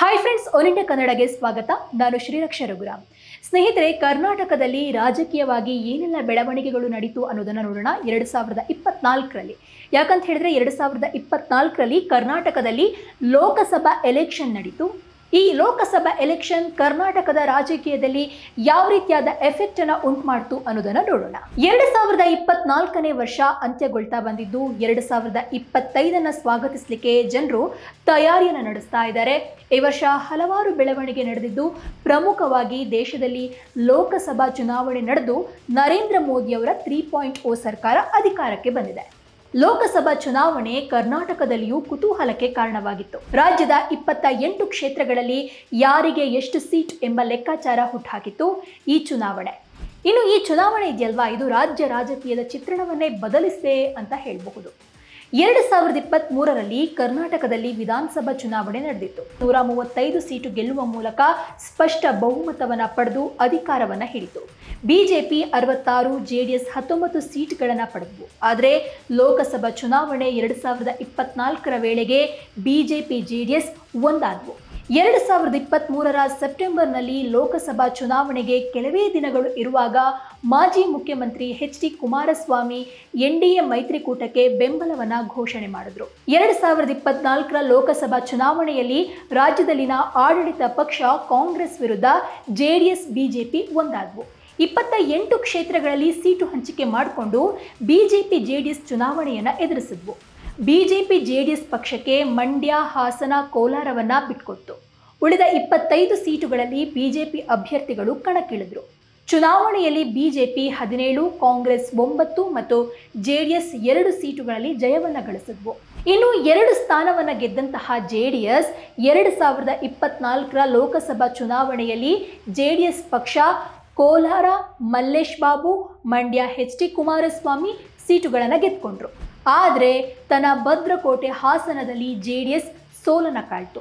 Hi friends all India ಕನ್ನಡಗೆ ಸ್ವಾಗತ. ನಾನು ಶ್ರೀರಕ್ಷ ರಘುರಾಮ್ ಸ್ನೇಹಿತರೆ, ಕರ್ನಾಟಕದಲ್ಲಿ ರಾಜಕೀಯವಾಗಿ ಏನೆಲ್ಲ ಬೆಳವಣಿಗೆಗಳು ನಡೀತು ಅನ್ನೋದನ್ನು ನೋಡೋಣ ಎರಡು ಸಾವಿರದ ಇಪ್ಪತ್ನಾಲ್ಕರಲ್ಲಿ. ಯಾಕಂತ ಹೇಳಿದ್ರೆ ಎರಡು ಸಾವಿರದ ಇಪ್ಪತ್ನಾಲ್ಕರಲ್ಲಿ ಕರ್ನಾಟಕದಲ್ಲಿ ಲೋಕಸಭಾ ಎಲೆಕ್ಷನ್ ನಡೀತು. ಈ ಲೋಕಸಭಾ ಎಲೆಕ್ಷನ್ ಕರ್ನಾಟಕದ ರಾಜಕೀಯದಲ್ಲಿ ಯಾವ ರೀತಿಯಾದ ಎಫೆಕ್ಟ್ ಅನ್ನ ಉಂಟು ಮಾಡ್ತು ಅನ್ನೋದನ್ನ ನೋಡೋಣ. ಎರಡು ಸಾವಿರದ ಇಪ್ಪತ್ನಾಲ್ಕನೇ ವರ್ಷ ಅಂತ್ಯಗೊಳ್ತಾ ಬಂದಿದ್ದು, ಎರಡು ಸಾವಿರದ ಇಪ್ಪತ್ತೈದನ್ನ ಸ್ವಾಗತಿಸಲಿಕ್ಕೆ ಜನರು ತಯಾರಿಯನ್ನು ನಡೆಸ್ತಾ ಇದ್ದಾರೆ. ಈ ವರ್ಷ ಹಲವಾರು ಬೆಳವಣಿಗೆ ನಡೆದಿದ್ದು, ಪ್ರಮುಖವಾಗಿ ದೇಶದಲ್ಲಿ ಲೋಕಸಭಾ ಚುನಾವಣೆ ನಡೆದು ನರೇಂದ್ರ ಮೋದಿಯವರ ತ್ರೀ ಪಾಯಿಂಟ್ ಓ ಸರ್ಕಾರ ಅಧಿಕಾರಕ್ಕೆ ಬಂದಿದೆ. ಲೋಕಸಭಾ ಚುನಾವಣೆ ಕರ್ನಾಟಕದಲ್ಲಿಯೂ ಕುತೂಹಲಕ್ಕೆ ಕಾರಣವಾಗಿತ್ತು. ರಾಜ್ಯದ ಇಪ್ಪತ್ತ ಎಂಟು ಕ್ಷೇತ್ರಗಳಲ್ಲಿ ಯಾರಿಗೆ ಎಷ್ಟು ಸೀಟ್ ಎಂಬ ಲೆಕ್ಕಾಚಾರ ಹುಟ್ಟಾಕಿತ್ತು ಈ ಚುನಾವಣೆ. ಇನ್ನು ಈ ಚುನಾವಣೆ ಇದೆಯಲ್ವಾ? ಇದು ರಾಜ್ಯ ರಾಜಕೀಯದ ಚಿತ್ರಣವನ್ನೇ ಬದಲಿಸಿದೆ ಅಂತ ಹೇಳಬಹುದು. ಎರಡು ಸಾವಿರದ ಇಪ್ಪತ್ತ್ ಮೂರರಲ್ಲಿ ಕರ್ನಾಟಕದಲ್ಲಿ ವಿಧಾನಸಭಾ ಚುನಾವಣೆ ನಡೆದಿತ್ತು. ನೂರ ಮೂವತ್ತೈದು ಸೀಟು ಗೆಲ್ಲುವ ಮೂಲಕ ಸ್ಪಷ್ಟ ಬಹುಮತವನ್ನು ಪಡೆದು ಅಧಿಕಾರವನ್ನು ಹಿಡಿತು ಬಿಜೆಪಿ ಅರವತ್ತಾರು, ಜೆಡಿಎಸ್ ಹತ್ತೊಂಬತ್ತು ಸೀಟ್ಗಳನ್ನು ಪಡೆದವು ಆದರೆ ಲೋಕಸಭಾ ಚುನಾವಣೆ ಎರಡು ಸಾವಿರದ ಇಪ್ಪತ್ನಾಲ್ಕರ ವೇಳೆಗೆ ಬಿಜೆಪಿ, ಜೆಡಿಎಸ್ ಒಂದಾದವು. ಎರಡು ಸಾವಿರದ ಇಪ್ಪತ್ತ್ ಮೂರರ ಸೆಪ್ಟೆಂಬರ್ನಲ್ಲಿ ಲೋಕಸಭಾ ಚುನಾವಣೆಗೆ ಕೆಲವೇ ದಿನಗಳು ಇರುವಾಗ ಮಾಜಿ ಮುಖ್ಯಮಂತ್ರಿ H D Kumaraswamy N D A ಮೈತ್ರಿಕೂಟಕ್ಕೆ ಬೆಂಬಲವನ್ನ ಘೋಷಣೆ ಮಾಡಿದ್ರು. ಎರಡು ಸಾವಿರದ ಇಪ್ಪತ್ನಾಲ್ಕರ ಲೋಕಸಭಾ ಚುನಾವಣೆಯಲ್ಲಿ ರಾಜ್ಯದಲ್ಲಿನ ಆಡಳಿತ ಪಕ್ಷ ಕಾಂಗ್ರೆಸ್ ವಿರುದ್ಧ ಜೆಡಿಎಸ್ ಬಿಜೆಪಿ ಒಂದಾದವು. ಇಪ್ಪತ್ತ ಎಂಟು ಕ್ಷೇತ್ರಗಳಲ್ಲಿ ಸೀಟು ಹಂಚಿಕೆ ಮಾಡಿಕೊಂಡು ಬಿಜೆಪಿ ಜೆಡಿಎಸ್ ಚುನಾವಣೆಯನ್ನು ಎದುರಿಸಿದ್ವು. ಬಿಜೆಪಿ ಜೆಡಿಎಸ್ ಪಕ್ಷಕ್ಕೆ ಮಂಡ್ಯ, ಹಾಸನ, ಕೋಲಾರವನ್ನ ಬಿಟ್ಕೊಟ್ಟು ಉಳಿದ ಇಪ್ಪತ್ತೈದು ಸೀಟುಗಳಲ್ಲಿ ಬಿಜೆಪಿ ಅಭ್ಯರ್ಥಿಗಳು ಕಣಕ್ಕಿಳಿದ್ರು. ಚುನಾವಣೆಯಲ್ಲಿ ಬಿಜೆಪಿ ಹದಿನೇಳು, ಕಾಂಗ್ರೆಸ್ ಒಂಬತ್ತು ಮತ್ತು ಜೆಡಿಎಸ್ ಎರಡು ಸೀಟುಗಳಲ್ಲಿ ಜಯವನ್ನ ಗಳಿಸಿದ್ವು. ಇನ್ನು ಎರಡು ಸ್ಥಾನವನ್ನು ಗೆದ್ದಂತಹ ಜೆಡಿಎಸ್ ಎರಡು ಸಾವಿರದ ಇಪ್ಪತ್ನಾಲ್ಕರ ಲೋಕಸಭಾ ಚುನಾವಣೆಯಲ್ಲಿ ಜೆಡಿಎಸ್ ಪಕ್ಷ ಕೋಲಾರ, ಮಲ್ಲೇಶ್ ಬಾಬು, ಮಂಡ್ಯ ಎಚ್ ಡಿ ಕುಮಾರಸ್ವಾಮಿ ಸೀಟುಗಳನ್ನು ಗೆದ್ಕೊಂಡ್ರು. ಆದರೆ ತನ್ನ ಭದ್ರಕೋಟೆ ಹಾಸನದಲ್ಲಿ ಜೆ ಡಿ ಎಸ್ ಸೋಲನ ಕಾಯ್ತು.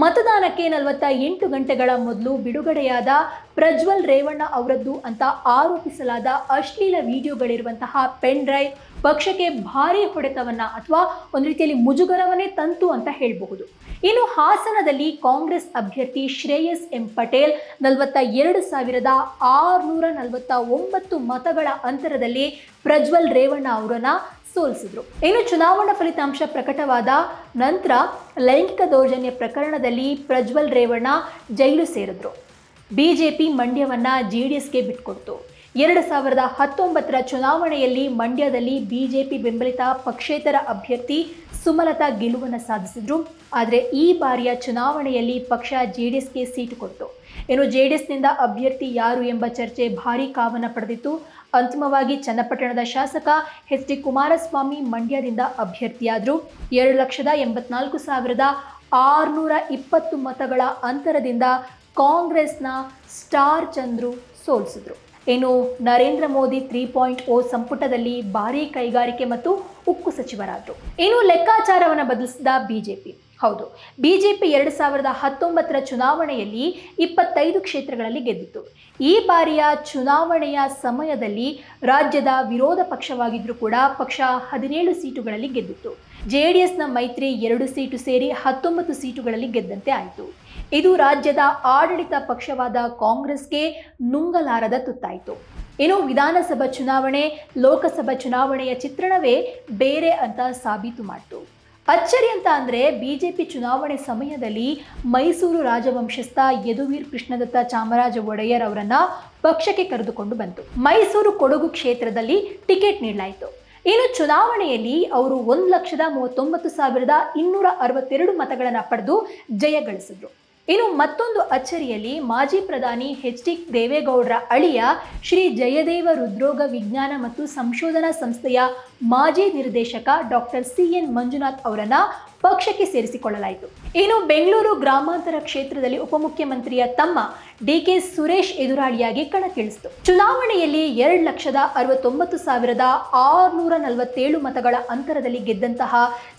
ಮತದಾನಕ್ಕೆ ನಲವತ್ತ ಎಂಟು ಗಂಟೆಗಳ ಮೊದಲು ಬಿಡುಗಡೆಯಾದ ಪ್ರಜ್ವಲ್ ರೇವಣ್ಣ ಅವರದ್ದು ಅಂತ ಆರೋಪಿಸಲಾದ ಅಶ್ಲೀಲ ವಿಡಿಯೋಗಳಿರುವಂತಹ ಪೆನ್ ಡ್ರೈವ್ ಪಕ್ಷಕ್ಕೆ ಭಾರಿ ಹೊಡೆತವನ್ನ ಅಥವಾ ಒಂದು ರೀತಿಯಲ್ಲಿ ಮುಜುಗರವನ್ನೇ ತಂತು ಅಂತ ಹೇಳಬಹುದು. ಇನ್ನು ಹಾಸನದಲ್ಲಿ ಕಾಂಗ್ರೆಸ್ ಅಭ್ಯರ್ಥಿ ಶ್ರೇಯಸ್ ಎಂ ಪಟೇಲ್ ನಲವತ್ತ ಎರಡು ಸಾವಿರದ ಆರುನೂರ ನಲವತ್ತ ಒಂಬತ್ತು ಮತಗಳ ಅಂತರದಲ್ಲಿ ಪ್ರಜ್ವಲ್ ರೇವಣ್ಣ ಅವರನ್ನ ಸೋಲಿಸಿದ್ರು. ಇನ್ನು ಚುನಾವಣಾ ಫಲಿತಾಂಶ ಪ್ರಕಟವಾದ ನಂತರ ಲೈಂಗಿಕ ದೌರ್ಜನ್ಯ ಪ್ರಕರಣದಲ್ಲಿ ಪ್ರಜ್ವಲ್ ರೇವಣ್ಣ ಜೈಲು ಸೇರಿದ್ರು. ಬಿಜೆಪಿ ಮಂಡ್ಯವನ್ನ ಜೆಡಿಎಸ್ಗೆ ಬಿಟ್ಕೊಡ್ತು. ಎರಡು ಸಾವಿರದ ಹತ್ತೊಂಬತ್ತರ ಚುನಾವಣೆಯಲ್ಲಿ ಮಂಡ್ಯದಲ್ಲಿ ಬಿಜೆಪಿ ಬೆಂಬಲಿತ ಪಕ್ಷೇತರ ಅಭ್ಯರ್ಥಿ ಸುಮಲತಾ ಗೆಲುವನ್ನು ಸಾಧಿಸಿದ್ರು. ಆದರೆ ಈ ಬಾರಿಯ ಚುನಾವಣೆಯಲ್ಲಿ ಪಕ್ಷ ಜೆಡಿಎಸ್ಗೆ ಸೀಟು ಕೊಟ್ಟು ಇನ್ನು ಜೆಡಿಎಸ್ನಿಂದ ಅಭ್ಯರ್ಥಿ ಯಾರು ಎಂಬ ಚರ್ಚೆ ಭಾರೀ ಕಾವನ ಪಡೆದಿತ್ತು. ಅಂತಿಮವಾಗಿ ಚನ್ನಪಟ್ಟಣದ ಶಾಸಕ ಎಚ್ ಡಿ ಕುಮಾರಸ್ವಾಮಿ ಮಂಡ್ಯದಿಂದ ಅಭ್ಯರ್ಥಿಯಾದರು. ಎರಡು ಲಕ್ಷದ ಎಂಬತ್ನಾಲ್ಕು ಸಾವಿರದ ಆರುನೂರ ಇಪ್ಪತ್ತು ಮತಗಳ ಅಂತರದಿಂದ ಕಾಂಗ್ರೆಸ್ನ ಸ್ಟಾರ್ ಚಂದ್ರು ಸೋಲಿಸಿದರು. ಇನ್ನು Narendra Modi three point O ಸಂಪುಟದಲ್ಲಿ ಭಾರೀ ಕೈಗಾರಿಕೆ ಮತ್ತು ಉಕ್ಕು ಸಚಿವರಾದರು. ಇನ್ನು ಲೆಕ್ಕಾಚಾರವನ್ನು ಬದಲಿಸಿದ ಬಿಜೆಪಿ. ಹೌದು. ಬಿಜೆಪಿ ಎರಡು ಸಾವಿರದ ಹತ್ತೊಂಬತ್ತರ ಚುನಾವಣೆಯಲ್ಲಿ ಇಪ್ಪತ್ತೈದು ಕ್ಷೇತ್ರಗಳಲ್ಲಿ ಗೆದ್ದಿತ್ತು. ಈ ಬಾರಿಯ ಚುನಾವಣೆಯ ಸಮಯದಲ್ಲಿ ರಾಜ್ಯದ ವಿರೋಧ ಪಕ್ಷವಾಗಿದ್ದರೂ ಕೂಡ ಪಕ್ಷ ಹದಿನೇಳು ಸೀಟುಗಳಲ್ಲಿ ಗೆದ್ದಿತ್ತು. ಜೆ ಡಿ ಮೈತ್ರಿ ಎರಡು ಸೀಟು ಸೇರಿ ಹತ್ತೊಂಬತ್ತು ಸೀಟುಗಳಲ್ಲಿ ಗೆದ್ದಂತೆ ಆಯಿತು. ಇದು ರಾಜ್ಯದ ಆಡಳಿತ ಪಕ್ಷವಾದ ಕಾಂಗ್ರೆಸ್ಗೆ ನುಂಗಲಾರದ ತುತ್ತಾಯಿತು. ಇನ್ನು ವಿಧಾನಸಭಾ ಚುನಾವಣೆ, ಲೋಕಸಭಾ ಚುನಾವಣೆಯ ಚಿತ್ರಣವೇ ಬೇರೆ ಅಂತ ಸಾಬೀತು ಮಾಡಿತು. ಅಚ್ಚರಿ ಅಂತ ಅಂದರೆ ಬಿಜೆಪಿ ಚುನಾವಣೆ ಸಮಯದಲ್ಲಿ ಮೈಸೂರು ರಾಜವಂಶಸ್ಥ ಯದುವೀರ್ ಕೃಷ್ಣದತ್ತ ಚಾಮರಾಜ ಒಡೆಯರ್ ಅವರನ್ನ ಪಕ್ಷಕ್ಕೆ ಕರೆದುಕೊಂಡು ಬಂತು. ಮೈಸೂರು ಕೊಡಗು ಕ್ಷೇತ್ರದಲ್ಲಿ ಟಿಕೆಟ್ ನೀಡಲಾಯಿತು. ಇನ್ನು ಚುನಾವಣೆಯಲ್ಲಿ ಅವರು ಒಂದು ಲಕ್ಷದ ಮೂವತ್ತೊಂಬತ್ತು ಸಾವಿರದ ಇನ್ನೂರ ಅರವತ್ತೆರಡು ಮತಗಳನ್ನು ಪಡೆದು ಜಯ ಗಳಿಸಿದ್ರು. ಇನ್ನು ಮತ್ತೊಂದು ಅಚ್ಚರಿಯಲ್ಲಿ ಮಾಜಿ ಪ್ರಧಾನಿ ಎಚ್ ಡಿ ದೇವೇಗೌಡರ ಅಳಿಯ ಶ್ರೀ ಜಯದೇವ ಹೃದ್ರೋಗ ವಿಜ್ಞಾನ ಮತ್ತು ಸಂಶೋಧನಾ ಸಂಸ್ಥೆಯ ಮಾಜಿ ನಿರ್ದೇಶಕ ಡಾಕ್ಟರ್ ಸಿ ಎನ್ ಮಂಜುನಾಥ್ ಅವರನ್ನ ಪಕ್ಷಕ್ಕೆ ಸೇರಿಸಿಕೊಳ್ಳಲಾಯಿತು. ಇನ್ನು ಬೆಂಗಳೂರು ಗ್ರಾಮಾಂತರ ಕ್ಷೇತ್ರದಲ್ಲಿ ಉಪಮುಖ್ಯಮಂತ್ರಿಯ ತಮ್ಮ ಡಿ ಕೆ ಸುರೇಶ್ ಎದುರಾಳಿಯಾಗಿ ಕಣಕ್ಕಿಳಿಸಿತು. ಚುನಾವಣೆಯಲ್ಲಿ ಎರಡು ಲಕ್ಷದ ಅರವತ್ತೊಂಬತ್ತು ಸಾವಿರದ ಆರುನೂರ ನಲವತ್ತೇಳು ಮತಗಳ ಅಂತರದಲ್ಲಿ ಗೆದ್ದಂತಹ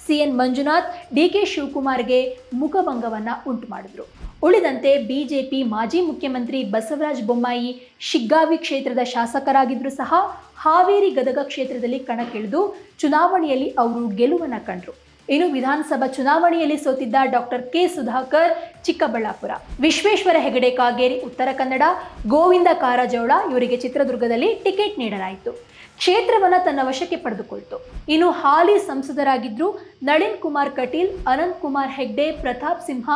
ಸಿಎನ್ ಮಂಜುನಾಥ್ ಡಿ ಕೆ ಶಿವಕುಮಾರ್ಗೆ ಮುಖಭಂಗವನ್ನ ಉಂಟು ಮಾಡಿದ್ರು ಉಳಿದಂತೆ ಬಿಜೆಪಿ ಮಾಜಿ ಮುಖ್ಯಮಂತ್ರಿ ಬಸವರಾಜ ಬೊಮ್ಮಾಯಿ ಶಿಗ್ಗಾವಿ ಕ್ಷೇತ್ರದ ಶಾಸಕರಾಗಿದ್ದರೂ ಸಹ ಹಾವೇರಿ ಗದಗ ಕ್ಷೇತ್ರದಲ್ಲಿ ಕಣಕ್ಕಿಳಿದು ಚುನಾವಣೆಯಲ್ಲಿ ಅವರು ಗೆಲುವನ್ನು ಕಂಡ್ರು. ಇನ್ನು ವಿಧಾನಸಭಾ ಚುನಾವಣೆಯಲ್ಲಿ ಸೋತಿದ್ದ ಡಾಕ್ಟರ್ ಕೆ ಸುಧಾಕರ್, ಚಿಕ್ಕಬಳ್ಳಾಪುರ. ವಿಶ್ವೇಶ್ವರ ಹೆಗಡೆ, ಕಾಗೇರಿ, ಉತ್ತರ ಕನ್ನಡ, ಗೋವಿಂದ ಕಾರಜೌಳ ಇವರಿಗೆ ಚಿತ್ರದುರ್ಗದಲ್ಲಿ ಟಿಕೆಟ್ ನೀಡಲಾಯಿತು. ಕ್ಷೇತ್ರವನ್ನು ತನ್ನ ವಶಕ್ಕೆ ಪಡೆದುಕೊಳ್ತು. ಇನ್ನು ಹಾಲಿ ಸಂಸದರಾಗಿದ್ದರು ನಳಿನ್ ಕುಮಾರ್ ಕಟೀಲ್, ಅನಂತ್ ಕುಮಾರ್ ಹೆಗ್ಡೆ, ಪ್ರತಾಪ್ ಸಿಂಹ,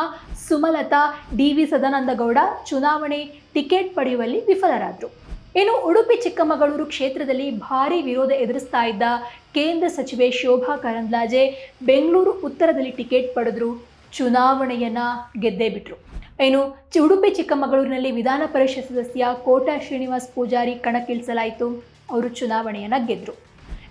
ಸುಮಲತಾ, ಡಿ ವಿ ಸದಾನಂದಗೌಡ ಚುನಾವಣೆ ಟಿಕೆಟ್ ಪಡೆಯುವಲ್ಲಿ ವಿಫಲರಾದರು. ಇನ್ನು ಉಡುಪಿ ಚಿಕ್ಕಮಗಳೂರು ಕ್ಷೇತ್ರದಲ್ಲಿ ಭಾರಿ ವಿರೋಧ ಎದುರಿಸ್ತಾ ಇದ್ದ ಕೇಂದ್ರ ಸಚಿವೆ ಶೋಭಾ ಕರಂದ್ಲಾಜೆ ಬೆಂಗಳೂರು ಉತ್ತರದಲ್ಲಿ ಟಿಕೆಟ್ ಪಡೆದ್ರು ಚುನಾವಣೆಯನ್ನ ಗೆದ್ದೇ ಬಿಟ್ರು. ಚಿ- ಉಡುಪಿ ಚಿಕ್ಕಮಗಳೂರಿನಲ್ಲಿ ವಿಧಾನ ಪರಿಷತ್ ಸದಸ್ಯ ಕೋಟಾ ಶ್ರೀನಿವಾಸ್ ಪೂಜಾರಿ ಕಣಕ್ಕಿಳಿಸಲಾಯಿತು. ಅವರು ಚುನಾವಣೆಯನ್ನ ಗೆದ್ರು.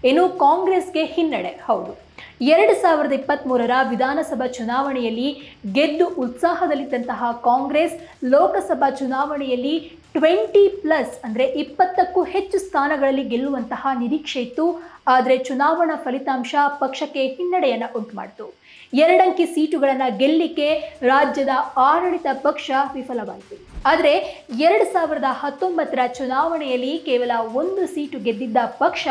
ಇನ್ನು ಕಾಂಗ್ರೆಸ್ಗೆ ಹಿನ್ನಡೆ, ಹೌದು. ಎರಡು ಸಾವಿರದ ಇಪ್ಪತ್ತ್ಮೂರರ ವಿಧಾನಸಭಾ ಚುನಾವಣೆಯಲ್ಲಿ ಗೆದ್ದು ಉತ್ಸಾಹದಲ್ಲಿದ್ದಂತಹ ಕಾಂಗ್ರೆಸ್ ಲೋಕಸಭಾ ಚುನಾವಣೆಯಲ್ಲಿ ಟ್ವೆಂಟಿ ಪ್ಲಸ್ ಅಂದರೆ ಇಪ್ಪತ್ತಕ್ಕೂ ಹೆಚ್ಚು ಸ್ಥಾನಗಳಲ್ಲಿ ಗೆಲ್ಲುವಂತಹ ನಿರೀಕ್ಷೆ ಇತ್ತು. ಆದರೆ ಚುನಾವಣಾ ಫಲಿತಾಂಶ ಪಕ್ಷಕ್ಕೆ ಹಿನ್ನಡೆಯನ್ನು ಉಂಟುಮಾಡಿತು. ಎರಡಂಕಿ ಸೀಟುಗಳನ್ನು ಗೆಲ್ಲಿಕೆ ರಾಜ್ಯದ ಆಡಳಿತ ಪಕ್ಷ ವಿಫಲವಾಯಿತು. ಆದರೆ ಎರಡು ಸಾವಿರದ ಹತ್ತೊಂಬತ್ತರ ಚುನಾವಣೆಯಲ್ಲಿ ಕೇವಲ ಒಂದು ಸೀಟು ಗೆದ್ದಿದ್ದ ಪಕ್ಷ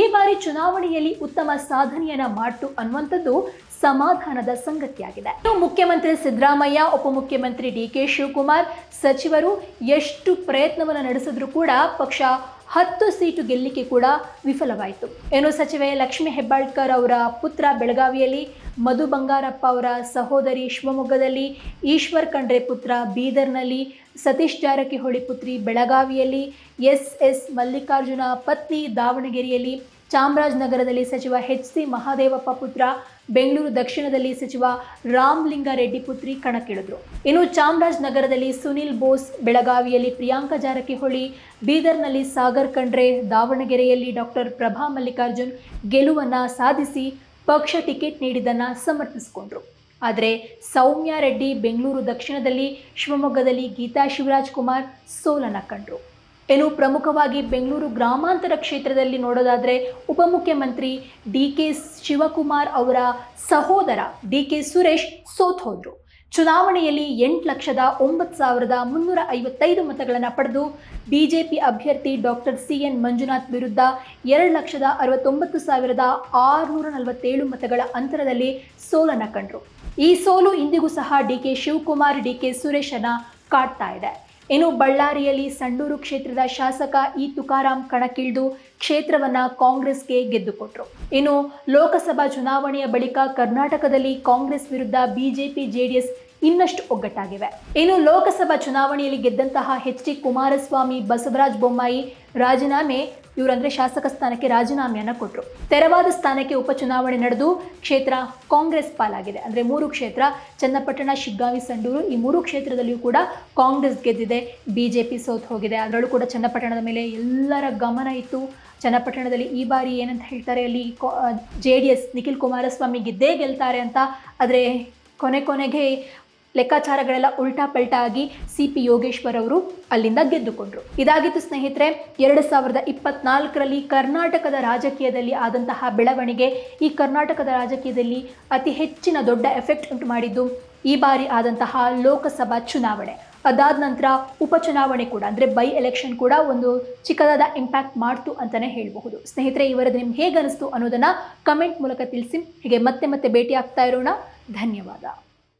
ಈ ಬಾರಿ ಚುನಾವಣೆಯಲ್ಲಿ ಉತ್ತಮ ಸಾಧನೆಯನ್ನು ಮಾಡಿತು ಅನ್ನುವಂಥದ್ದು ಸಮಾಧಾನದ ಸಂಗತಿಯಾಗಿದೆ. ಮುಖ್ಯಮಂತ್ರಿ ಸಿದ್ದರಾಮಯ್ಯ, ಉಪಮುಖ್ಯಮಂತ್ರಿ ಡಿ ಕೆ ಶಿವಕುಮಾರ್ ಸಚಿವರು ಎಷ್ಟು ಪ್ರಯತ್ನವನ್ನು ನಡೆಸಿದ್ರೂ ಕೂಡ ಪಕ್ಷ ಹತ್ತು ಸೀಟು ಗೆಲ್ಲಿಕೆ ಕೂಡ ವಿಫಲವಾಯಿತು. ಏನು ಸಚಿವೆ ಲಕ್ಷ್ಮೀ ಹೆಬ್ಬಾಳ್ಕರ್ ಅವರ ಪುತ್ರ ಬೆಳಗಾವಿಯಲ್ಲಿ, ಮಧು ಬಂಗಾರಪ್ಪ ಅವರ ಸಹೋದರಿ ಶಿವಮೊಗ್ಗದಲ್ಲಿ, ಈಶ್ವರ್ ಖಂಡ್ರೆ ಪುತ್ರ ಬೀದರ್ನಲ್ಲಿ, ಸತೀಶ್ ಜಾರಕಿಹೊಳಿ ಪುತ್ರಿ ಬೆಳಗಾವಿಯಲ್ಲಿ, ಎಸ್ ಎಸ್ ಮಲ್ಲಿಕಾರ್ಜುನ ಪತ್ನಿ ದಾವಣಗೆರೆಯಲ್ಲಿ, ಚಾಮರಾಜನಗರದಲ್ಲಿ ಸಚಿವ ಎಚ್ ಸಿ ಮಹಾದೇವಪ್ಪ ಪುತ್ರ ಬೆಂಗಳೂರು ದಕ್ಷಿಣದಲ್ಲಿ ಸಚಿವ ರಾಮಲಿಂಗಾರೆಡ್ಡಿ ಪುತ್ರಿ ಕಣಕ್ಕಿಳಿದ್ರು. ಇನ್ನು ಚಾಮರಾಜನಗರದಲ್ಲಿ ಸುನಿಲ್ ಬೋಸ್ ಬೆಳಗಾವಿಯಲ್ಲಿ ಪ್ರಿಯಾಂಕಾ ಜಾರಕಿಹೊಳಿ, ಬೀದರ್ನಲ್ಲಿ ಸಾಗರ್ ಖಂಡ್ರೆ, ದಾವಣಗೆರೆಯಲ್ಲಿ ಡಾಕ್ಟರ್ ಪ್ರಭಾ ಮಲ್ಲಿಕಾರ್ಜುನ್ ಗೆಲುವನ್ನು ಸಾಧಿಸಿ ಪಕ್ಷ ಟಿಕೆಟ್ ನೀಡಿದ್ದನ್ನು ಸಮರ್ಥಿಸಿಕೊಂಡ್ರು. ಆದರೆ ಸೌಮ್ಯ ರೆಡ್ಡಿ ಬೆಂಗಳೂರು ದಕ್ಷಿಣದಲ್ಲಿ ಶಿವಮೊಗ್ಗದಲ್ಲಿ ಗೀತಾ ಶಿವರಾಜ್ ಕುಮಾರ್ ಸೋಲನ್ನು ಕಂಡ್ರು. ಇನ್ನು ಪ್ರಮುಖವಾಗಿ ಬೆಂಗಳೂರು ಗ್ರಾಮಾಂತರ ಕ್ಷೇತ್ರದಲ್ಲಿ ನೋಡೋದಾದರೆ ಉಪಮುಖ್ಯಮಂತ್ರಿ ಡಿ ಕೆ ಶಿವಕುಮಾರ್ ಅವರ ಸಹೋದರ ಡಿ ಕೆ ಸುರೇಶ್ ಸೋತ್ ಹೋದ್ರು ಚುನಾವಣೆಯಲ್ಲಿ ಎಂಟು ಲಕ್ಷದ ಒಂಬತ್ತು ಸಾವಿರದ ಮುನ್ನೂರ ಐವತ್ತೈದು ಮತಗಳನ್ನು ಪಡೆದು ಬಿಜೆಪಿ ಅಭ್ಯರ್ಥಿ ಡಾಕ್ಟರ್ ಸಿ ಎನ್ ಮಂಜುನಾಥ್ ವಿರುದ್ಧ ಎರಡು ಲಕ್ಷದ ಅರವತ್ತೊಂಬತ್ತು ಸಾವಿರದ ಆರುನೂರ ನಲವತ್ತೇಳು ಮತಗಳ ಅಂತರದಲ್ಲಿ ಸೋಲನ್ನು ಕಂಡರು. ಈ ಸೋಲು ಇಂದಿಗೂ ಸಹ D K Shivakumar D K ಸುರೇಶನ ಕಾಡ್ತಾ ಇದೆ. ಇನ್ನು ಬಳ್ಳಾರಿಯಲ್ಲಿ ಸಂಡೂರು ಕ್ಷೇತ್ರದ ಶಾಸಕ ಇ ತುಕಾರಾಂ ಕಣಕ್ಕಿಳಿದು ಕ್ಷೇತ್ರವನ್ನ ಕಾಂಗ್ರೆಸ್ಗೆ ಗೆದ್ದುಕೊಟ್ರು. ಇನ್ನು ಲೋಕಸಭಾ ಚುನಾವಣೆಯ ಬಳಿಕ ಕರ್ನಾಟಕದಲ್ಲಿ ಕಾಂಗ್ರೆಸ್ ವಿರುದ್ಧ ಬಿಜೆಪಿ, ಜೆಡಿಎಸ್ ಇನ್ನಷ್ಟು ಒಗ್ಗಟ್ಟಾಗಿವೆ. ಇನ್ನು ಲೋಕಸಭಾ ಚುನಾವಣೆಯಲ್ಲಿ ಗೆದ್ದಂತಹ ಎಚ್ ಡಿ ಕುಮಾರಸ್ವಾಮಿ, ಬಸವರಾಜ ಬೊಮ್ಮಾಯಿ ರಾಜೀನಾಮೆ ಇವರಂದ್ರೆ ಶಾಸಕ ಸ್ಥಾನಕ್ಕೆ ರಾಜೀನಾಮೆಯನ್ನು ಕೊಟ್ಟರು ತೆರವಾದ ಸ್ಥಾನಕ್ಕೆ ಉಪಚುನಾವಣೆ ನಡೆದು ಕ್ಷೇತ್ರ ಕಾಂಗ್ರೆಸ್ ಪಾಲಾಗಿದೆ. ಅಂದರೆ ಮೂರು ಕ್ಷೇತ್ರ, ಚನ್ನಪಟ್ಟಣ, ಶಿಗ್ಗಾವಿ, ಸಂಡೂರು, ಈ ಮೂರು ಕ್ಷೇತ್ರದಲ್ಲಿಯೂ ಕೂಡ ಕಾಂಗ್ರೆಸ್ ಗೆದ್ದಿದೆ. ಬಿಜೆಪಿ ಸೋತ್ ಹೋಗಿದೆ. ಅದರಲ್ಲೂ ಕೂಡ ಚನ್ನಪಟ್ಟಣದ ಮೇಲೆ ಎಲ್ಲರ ಗಮನ ಇತ್ತು. ಚನ್ನಪಟ್ಟಣದಲ್ಲಿ ಈ ಬಾರಿ ಏನಂತ ಹೇಳ್ತಾರೆ, ಅಲ್ಲಿ J D S Nikhil Kumaraswamy ಗೆದ್ದೇ ಗೆಲ್ತಾರೆ ಅಂತ. ಆದರೆ ಕೊನೆ ಕೊನೆಗೆ ಲೆಕ್ಕಾಚಾರಗಳೆಲ್ಲ ಉಲ್ಟಾ ಪಲ್ಟಾ ಆಗಿ ಸಿ ಪಿ ಯೋಗೇಶ್ವರ್ ಅವರು ಅಲ್ಲಿಂದ ಗೆದ್ದುಕೊಂಡ್ರು. ಇದಾಗಿತ್ತು ಸ್ನೇಹಿತರೆ, ಎರಡು ಸಾವಿರದ ಇಪ್ಪತ್ನಾಲ್ಕರಲ್ಲಿ ಕರ್ನಾಟಕದ ರಾಜಕೀಯದಲ್ಲಿ ಆದಂತಹ ಬೆಳವಣಿಗೆ ಈ ಕರ್ನಾಟಕದ ರಾಜಕೀಯದಲ್ಲಿ ಅತಿ ಹೆಚ್ಚಿನ ದೊಡ್ಡ ಎಫೆಕ್ಟ್ ಉಂಟು ಮಾಡಿದ್ದು ಈ ಬಾರಿ ಆದಂತಹ ಲೋಕಸಭಾ ಚುನಾವಣೆ. ಅದಾದ ನಂತರ ಉಪಚುನಾವಣೆ ಕೂಡ, ಅಂದರೆ ಬೈ ಎಲೆಕ್ಷನ್ ಕೂಡ ಒಂದು ಚಿಕ್ಕದಾದ ಇಂಪ್ಯಾಕ್ಟ್ ಮಾಡ್ತು ಅಂತಲೇ ಹೇಳಬಹುದು. ಸ್ನೇಹಿತರೆ, ಈ ವರದಿ ನಿಮ್ಗೆ ಹೇಗೆ ಅನಿಸ್ತು ಅನ್ನೋದನ್ನು ಕಮೆಂಟ್ ಮೂಲಕ ತಿಳಿಸಿ. ಹೀಗೆ ಮತ್ತೆ ಮತ್ತೆ ಭೇಟಿ ಆಗ್ತಾ ಇರೋಣ. ಧನ್ಯವಾದ.